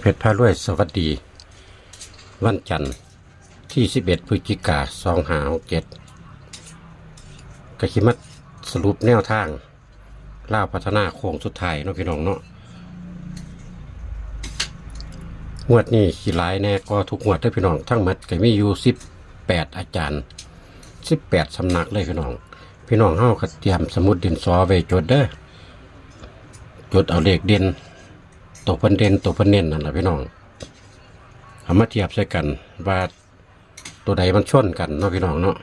เพชรพารวยสวัสดี วันจันทร์ที่ 11พฤศจิกา2 5 6 7กคิมัดสรุปแนวทางล่าพัฒนาโค้งสุดท้ายเนาะพี่น้องเนาะงวดนี้ขี่หลายแน่ก็ทุกงวดเด้พี่น้องทั้งหมดก็มีอยู่18อาจารย์18สำนักเลยพี่น้อง พี่น้องเฮาก็เตรียมสมุดดินสอไว้จดเด้อจดเอาเลขเด่น ตัวเพิ่นเด่นตัวเพิ่นเน้นนั่นแหละพี่น้องเอามาเทียบใส่กันว่าตัวใดมันชนกันเนาะพี่น้องเนาะ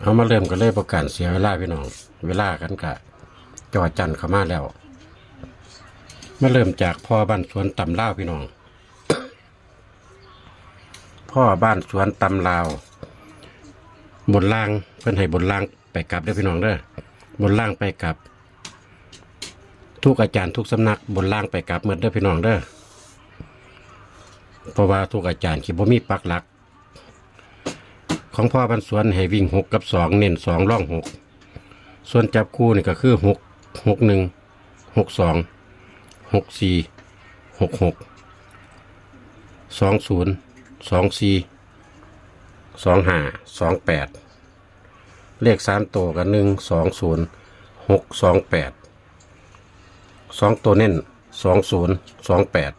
เอามาเริ่มกันเลยประการเสียเวลาพี่น้อง เวลากันกะจอจันเข้ามาแล้วมาเริ่มจากพ่อบ้านสวนตำลาวพี่น้อง พ่อบ้านสวนตำลาวบนล่างเพิ่นให้บนล่างไปกลับเด้อพี่น้องเด้อบนล่างไปกลับ ทุกอาจารย์ทุกสำนักบนล่างไปกลับเหมือนเด้อพี่น้องเด้อเพราะว่าทุกอาจารย์คิดบ่มีปักหลัก ของพ่อบรรสวนให้วิ่งหกกับสองเน้นสองร่องหกส่วนจับคู่นี่ก็คือหกหกหนึ่งหกสองหกสี่หกหกสองศูนย์สองสี่สองห้าสองแปดเลขสามตัวกันหนึ่งสองศูนย์หกสองแปด สองตัวเน้นสองศูนย์สองแปด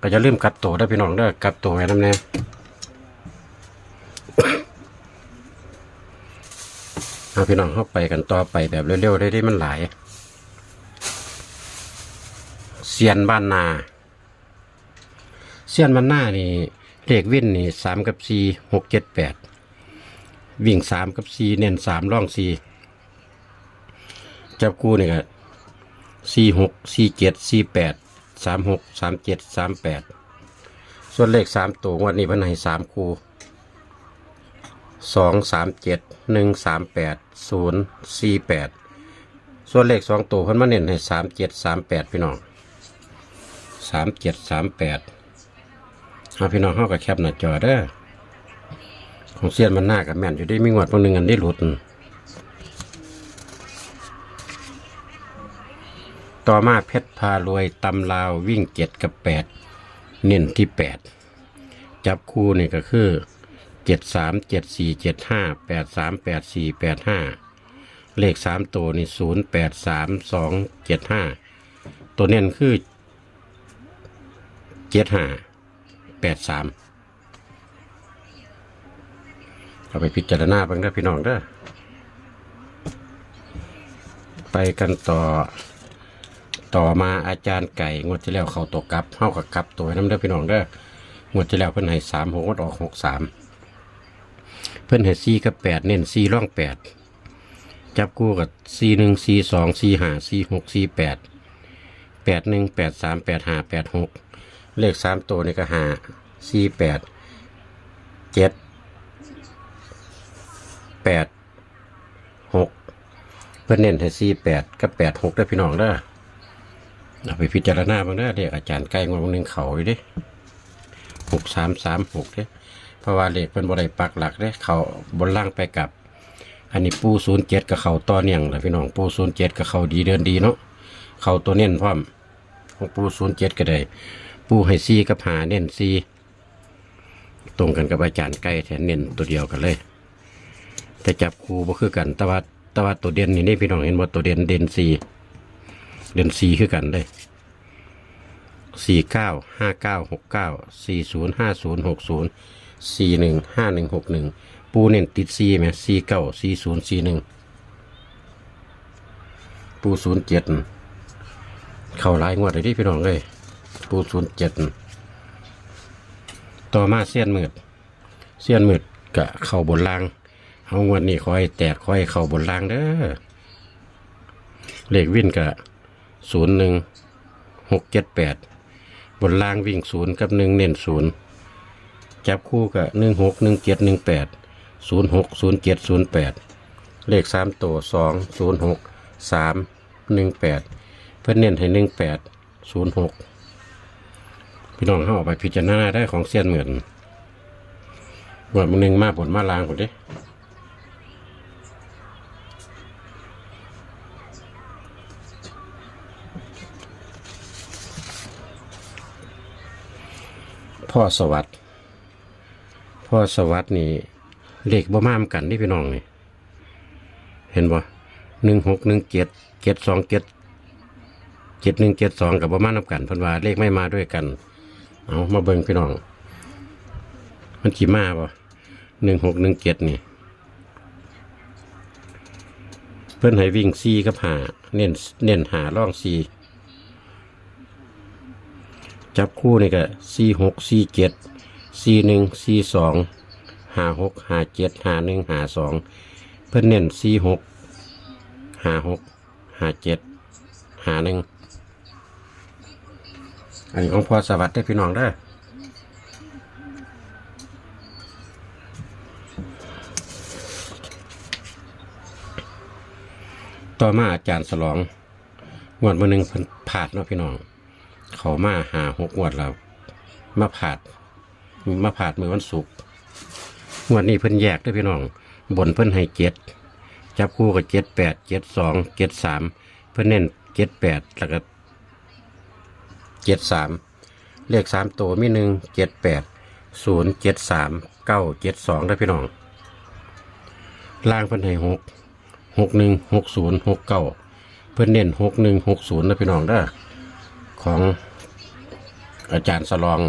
ก็จะลืมกลับตัวได้พี่น้องเด้อกลับตัวไว้น้ำแน่เอาพี่น้องเข้าไปกันต่อไปแบบเร็วๆได้ที่มันหลายเซียนบ้านนาเซียนบ้านนานี่เลขวิ่นนี่สามกับสี่หกเจ็ดแปดวิ่งสามกับสี่เน้นสามร่องสี่จับคู่นี่ก็ สี่หกสี่เจ็ดสี่แปดสามหกสามเจ็ดสามแปดส่วนเลขสามตัววันนี้เพันให้สามคู่สองสามเจ็ดหนึ่งสามแปดศูนย์สี่แปดส่วนเลขสองตัวเพันมาเน้นให้สามเจ็ดสามแปดพี่น้องสามเจ็ดสามแปดเอาพี่น้องเข้ากับแคปหน้าจอเด้อของเซียนมันหน้ากับแม่นอยู่ได้มีงวดพวกหนึ่งอันได้หลุด ต่อมาเพชรพารวยตำลาววิ่งเจ็ดกับแปดเน้นที่แปดจับคู่นี่ก็คือเจ็ดสามเจ็ดสี่เจ็ดห้าแปดสามแปดสี่แปดห้าเลขสามตัวนี่ศูนย์แปดสามสองเจ็ดห้าตัวเน้นคือเจ็ดห้าแปดสามเอาไปพิจารณาบ้างเด้อพี่น้องเด้อไปกันต่อ ต่อมาอาจารย์ไก่งวดที่แล้วเขาตกกลับเข้ากับกลับตัวน้ำเด้อพี่น้องเด้องวดที่แล้วเพิ่นให้สามหกออกหกสามเพิ่นให้สี่กับแปดเน้นสี่ร่องแปดจับคู่กับสี่หนึ่งสี่สองสี่ห้าสี่หกสี่แปดแปดหนึ่งแปดสามแปดห้าแปดหกเลขสามตัวนี่ก็หาสี่แปดเจ็ดแปดหกเพิ่นเน้นให้สี่แปดกับแปดหกได้พี่น้องเด้อ เอาไปพิจารณาบ้างนะเรียกอาจารย์ใกล้งวดหนึ่งเขาอยู่ดิหกสามสามหกเด้เพราะว่าเลขเป็นบริปักหลักเด้เขาบนล่างไปกับ อันนี้ปูศูนย์เจ็ดกับเขาต่อเนียงแหละพี่น้องปูศูนย์เจ็ดกับเขาดีเดินดีเนาะเขาตัวเน้นพร้อมของปูศูนย์เจ็ดก็ได้ปูให้ซีกับหาเน้นซีตรงกันกับอาจารย์ใกล้แทนเน้นตัวเดียวกันเลย แต่จับคูบ่คือกันต่ว่าแต่ว่าตัวเด่นนี่นี่พี่น้องเห็นว่าตัวเด่นเด่นซี เดือนสี่คือกันเลยสี่เก้าห้าเก้าหกเก้าสี่ศูนย์ห้าศูนย์หกศูนย์สี่หนึ่งห้าหนึ่งหกหนึ่งปูเน้นติดสี่ไหมสี่เก้าสี่ศูนย์สี่หนึ่งปูศูนย์เจ็ดเข้าลายงวดเลยที่พี่น้องเลย ปูศูนย์เจ็ดต่อมาเสี้ยนมืดเสี้ยนมืดกะเข้าบนล่างเอางวดนี้คอยแตกคอยเข้าบนล่างเด้อเลขวิ่นกะ ศูนย์หนึ่งหกเจ็ดแปดบนล่างวิ่งศูนย์กับหนึ่งเน้นศูนย์จับคู่กับหนึ่งหกหนึ่งเจ็ดหนึ่งแปดศูนย์หกศูนย์เจ็ดศูนย์แปดเลขสามตัวสองศูนย์หกสามหนึ่งแปดเพื่อเน้นให้หนึ่งแปดศูนย์หกพี่น้องเข้าออกไปพิจารณาได้ของเสี้ยนเหมือนว่ามึงหนึ่งมาผลมาลางผลดิ พ่อสวัสดิ์พ่อสวัสดิ์นี่เลขบ่มามกันนี่พี่น้องนี่เห็นบ่หนึ่งหกหนึ่งเจ็ดเจ็ดสองเจ็ดเจ็ดหนึ่งเจ็ดสองกับบ่มานำกันพิ่นว่าเลขไม่มาด้วยกัน เอามาเบิ่งพี่น้อง มันขี่มาบ่หนึ่งหกหนึ่งเจ็ดนี่เพิ่อนให้วิ่งซีกับหาเน้นเน้นหาล่องซี จับคู่นี่ก็ซีหกซีเจ็ดซีหนึ่งซีสองหาหกหาเจ็ดหาหนึ่งหาสองเพิ่นเน้นซีหกหาหกหาเจ็ดหาหนึ่งอันนี้ของพ่อสวัสดิ์ได้พี่น้องได้ต่อมาอาจารย์สลองงวดมาหนึ่งเพิ่าดเนาะพี่น้อง เขามาหาหกงวดแล้วมาผาดมาผาดมือวันศุกร์งวดนี้เพิ่นแยกด้วยพี่น้อง บนเพิ่นให้เจ็ดจับคู่กับเจ็ดแปดเจ็ดสองเจ็ดสามเพิ่นเน้นเจ็ดแปดแล้วก็เจ็ดสามเลขสามตัวมีหนึ่งเจ็ดแปดศูนย์เจ็ดสามเก้าเจ็ดสองได้พี่น้องล่างเพิ่นให้หกหกหนึ่งหกศูนย์หกเก้าเพื่อนเน้นหกหนึ่งหกศูนย์นะพี่น้องเด้อของ อาจารย์สลอง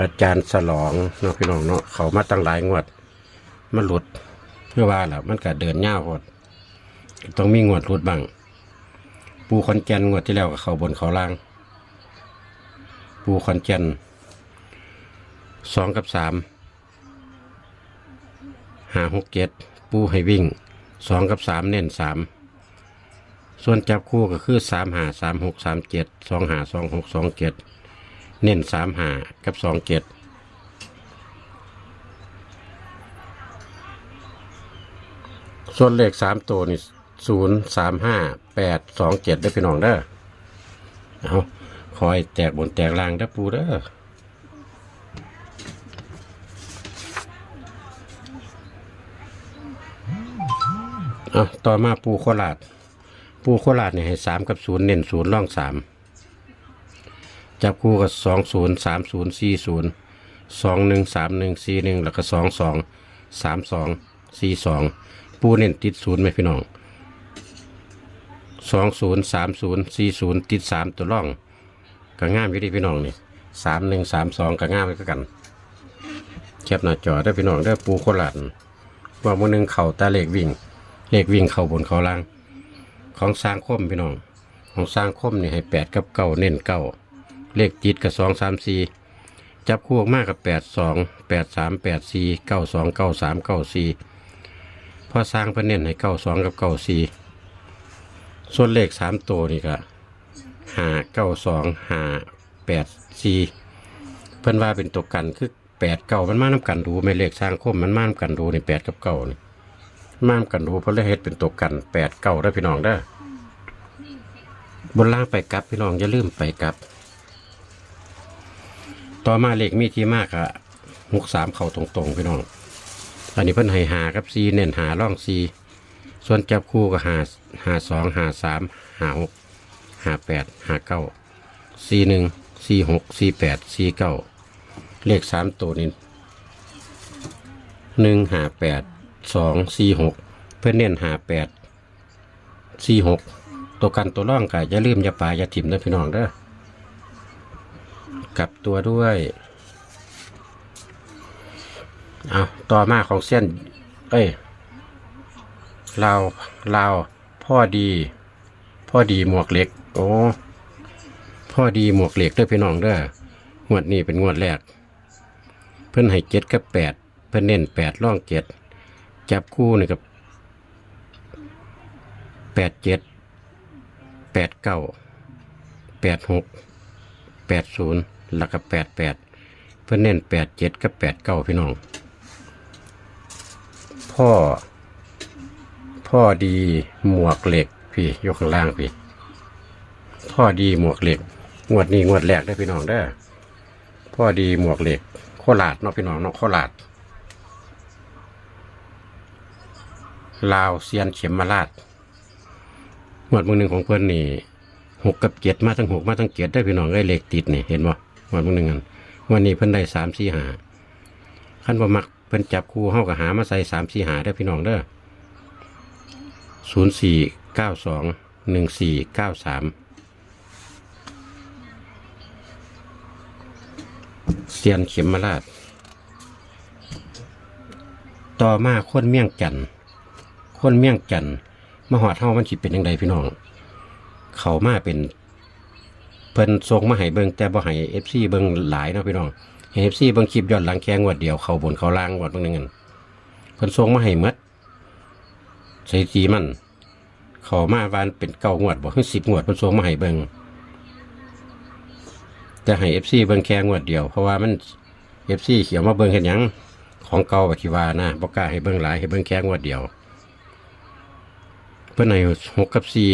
อาจารย์สลองเนาะพี่น้องเนาะเขามาตั้งหลายงวดมันหลุดเพื่อว่าแหละมันก็เดินยาวโพดต้องมีงวดหลุดบ้างปูคอนแกนงวดที่แล้วก็เขาบนเขาล่าง ปูคอนแกนสองกับสามหาหกเจ็ดปูให้วิ่งสองกับสามเน้นสาม ส่วนจับคู่ก็คือสามหาสามหกสามเจ็ดสองหาสองหกสองเจ็ดเน้นสามหากับสองเจ็ดส่วนเลขสามตัวนี่ศูนย์สามห้าแปดสองเจ็ดได้อพี่น้องเด้อเอาคอยแตกบนแตกล่างเด้ปูเด้ออะต่อมาปูโคราช ปูโคราชเนี่ยให้สามกับศูนย์เน้นศูนย์ร่องสามจับคู่กับสองศูนย์สามศูนย์สี่ศูนย์สองหนึ่งสามหนึ่งสี่หนึ่งแล้วก็สองสองสามสองสี่สองปูเน้นติดศูนย์ไหมพี่น้องสองศูนย์สามศูนย์สี่ศูนย์ติดสามตัวร่องก็ง่ามอยู่ดีพี่น้องนี่สามหนึ่งสามสองก็ง่ามไปกันแคบหน้าจอได้พี่น้องได้ปูโคราชว่ามือหนึ่งเข่าตาเหล็กวิ่ง เลขวิ่งเข้าบนเขาล่าง ของสร้างคมพี่น้อง ของสร้างคมนี่ให้แปดกับเก้าเน้นเก้าเลขจิตกับสองสามสี่จับคู่ออกมากกับแปดสองแปดสามแปดสี่เก้าสองเก้าสามเก้าสี่พอสร้างเพิ่นเน้นให้เก้าสองกับเก้าสี่ส่วนเลขสามตัวนี่ก็ห้าเก้าสองห้าแปดสี่เพิ่นว่าเป็นตัวกันคือแปดเก้ามันมาน้ำกันดูไม่เลขสร้างคมมันมาน้ำกันดูในแปดกับเก้านี่ มามกันดูเพราะเลขเฮ็ดเป็นตัวกันแปดเก้าได้พี่น้องได้บนล่างไปกลับพี่น้องอย่าลืมไปกลับ ต่อมาเลขมีที่มากอะหกสามเข่าตรงๆพี่น้องอันนี้เพิ่นให้หากับซีเน้นหาล่องซีส่วนจับคู่ก็หาหาสองหาสามหาหกหาแปดหาเก้าซีหนึ่งซีหกซีแปดซีเก้าเลขสามตัวนี้หนึ่งหาแปด สองสี่หกเพื่อนเน้นหาแปดสี่หกตัวกันตัวร่องกะอย่าลืมอย่าป่าอย่าถิ่มนะพี่น้องเด้อกลับตัวด้วยเอาต่อมาของเส้น เอ้ยลาวลาวพ่อดี พ่อดีหมวกเหล็ก โอ้พ่อดีหมวกเหล็กเด้อพี่น้องเด้องวดนี้เป็นงวดแรก เพิ่อนให้เจ็ดกับแปดเพิ่อนเน้นแปดร่องเจ็ด จับคู่นี่กับแปดเจ็ดแปดเก้าแปดหกแปดศูนย์แล้วก็แปดแปดเพิ่นเน้นแปดเจ็ดกับแปดเก้าพี่น้อง พ่อ พ่อดีหมวกเหล็กพี่ยกข้างล่างพี่ พ่อดีหมวกเหล็ก งวดนี้งวดแรกได้พี่น้องได้พ่อดีหมวกเหล็กโคราชเนาะพี่น้องเนาะโคราช ลาวเซียนเข็มมาลาดหมวดมือหนึ่งของเพื่อนนี่หกกับเจ็ดมาทั้งหกมาทั้งเจ็ดได้พี่น้องไอ้เลขติดนี่เห็นบ่หมวันพวกนึงกันวันนี้เพิ่นได้สามสี่หาขั้นบ่มักเพิ่นจับคู่เฮาก็หามาใส่สามสี่หาได้พี่น้องเด้อศูนย์สี่เก้าสองหนึ่งสี่เก้าสามเซียนเข็มมาลาด ต่อมาคนเมี่ยงจันทน์ คนเมี่ยงจันมาหอดเฮามันสิเป็นยังไงพี่น้อง เขามาเป็นเพิ่นส่งมาให้เบิ่งแต่บ่ให้ FC เบิ่งหลายเนาะพี่น้องให้ FC เบิ่งคลิปย้อนหลังแค่งวดเดียวเขาบนเขาล่างงวดเบิ่งนึงกันเพิ่นส่งมาให้หมดสถิติมันเขามาวานเป็นเก้างวดบ่คือ10งวดเพิ่นส่งมาให้เบิ่งแต่ให้ FC เบิ่งแค่งวดเดียวเพราะว่ามัน FC เขียวมาเบิ่งเฮ็ดหยังของเก่าปฏิวานะบ่กล้าให้เบิ่งหลายให้เบิ่งแค่งวดเดียว เพิ่นให้หกกับสี่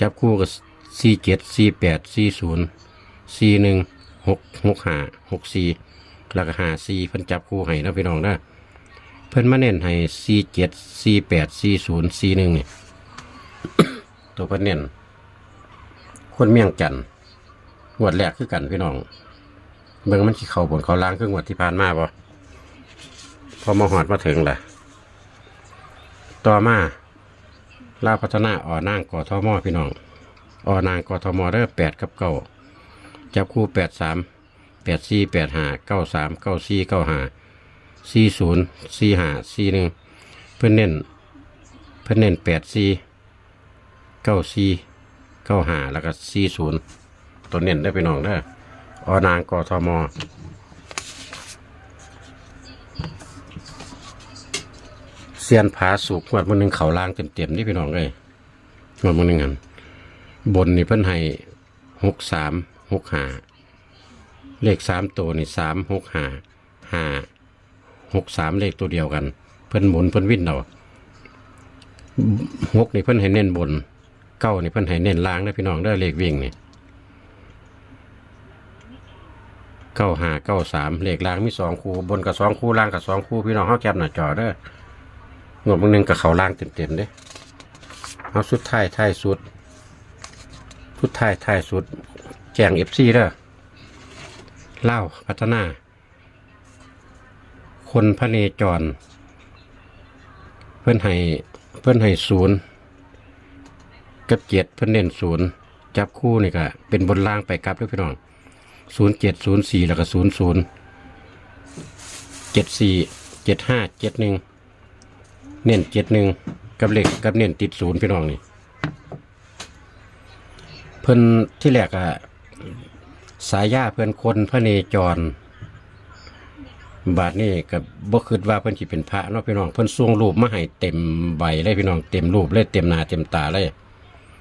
จับคู่กับสี่เจ็ดสี่แปดสี่ศูนย์สี่หนึ่งหกหกห้าหกสี่แล้วก็ห้าสี่เพิ่นจับคู่ให้นะพี่น้องนะเพิ่นมาเน้นให้สี่เจ็ดสี่แปดสี่ศูนย์สี่หนึ่งนี่ตัวเพิ่นเน้นคนเมียงจันทน์วดแรกคือกันพี่น้อง เบิ่งมันสิเข้าบนเขาล่างเครื่องวดที่ผ่านมาบ่พอมาหอดมาถึงแหละต่อมา ลาพัฒนาอ่อนางกอทมพี่น้องอ่อนางกอทมเด้อแปดกับเก้าจับคู่แปดสามแปดสี่แปดห้าเก้าสามเก้าสี่เก้าห้าสี่ศูนย์สี่ห้าสี่หนึ่งเพื่อนเน้นเพื่อนเน้นแปดสี่เก้าสี่เก้าห้าแล้วก็สี่ศูนย์ตัวเน้นได้พี่น้องเด้ออ่อนางกอทม เสียนผาสุกงวดมันหนึ่งเขาล่างเต็มๆนี่พี่น้องเลยงวดมันหนึ่งอันบนนี่เพิ่นให้หกสามหกห้าเลขสามตัวนี่สามหกห้าห้าหกสามเลขตัวเดียวกัน เพิ่นหมุนเพิ่นวิ่นเอาหกนี่เพิ่นให้เน้นบนเก้านี่เพิ่นให้เน้นล่างนะพี่น้องได้เลขวิ่งนี่เก้าห้าเก้าสามเลขล่างมีสองคู่บนกับสองคู่ล่างกับสองคู่พี่น้องเข้าแคบหน้าจอเด้อ งวดบางหนึงกับเขาล่างเต็มๆเด้เอาสุดท้ายท้ายสุด สุดท้ายท้ายสุด แจงเอฟซีเด้อเล่าพัฒนา คนพระเนจร เพื่อนให้เพื่อนให้ศูนย์กับเจ็ดเพื่อนเน้นศูนย์จับคู่นี่ก็เป็นบนล่างไปกลับด้วยพี่น้องศูนย์เจ็ดศูนย์สี่แล้วก็ศูนย์ศูนย์เจ็ดสี่เจ็ดห้าเจ็ดหนึ่ง เน้นเจ็ดหนึ่งกับเหล็กกับเน้นติดศูนย์พี่น้องนี่เพิ่นที่แรกอะสายยาเพิ่อนคนพระเนจร บาทนี่กับบ่คิดว่าเพิ่นสิเป็นพระเนาะพี่น้องเพิ่นส่งรูปมาให้เต็มใบเลยพี่น้องเต็มรูปเลยเต็มหน้าเต็มตาเลย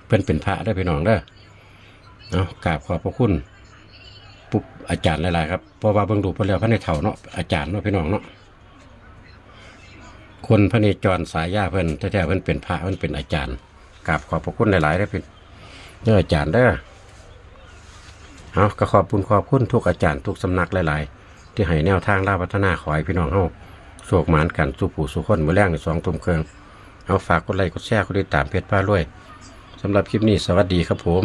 เพิ่นเป็นพระได้พี่น้องเด้อเอากราบขอบพระคุณปุ๊บอาจารย์หลายๆครับเพราะว่าเบิ่งรูเพิ่นแล้วพระในเถ่าเนาะอาจารย์เนาะพี่น้องเนาะ คนพระเนจรสายญาเพิ่นแท้ๆเพิ่นเป็นพระเพิ่นเป็นอาจารย์กราบขอบพระคุณหลายๆได้อเป็นเด้ออาจารย์เด้อเอาก็ขอบคุณขอบคุณทุกอาจารย์ทุกสำนักหลายๆ ที่ให้แนวทางล่าพัฒนาขอให้พี่น้องเฮาโศกหมานกันสู่ผู้สู่คนมื้อแรงในสองทุ่มเครึ่งเอาฝากกดไลค์กดแชร์กดติดตามเพจป้ารวยสำหรับคลิปนี้สวัสดีครับผม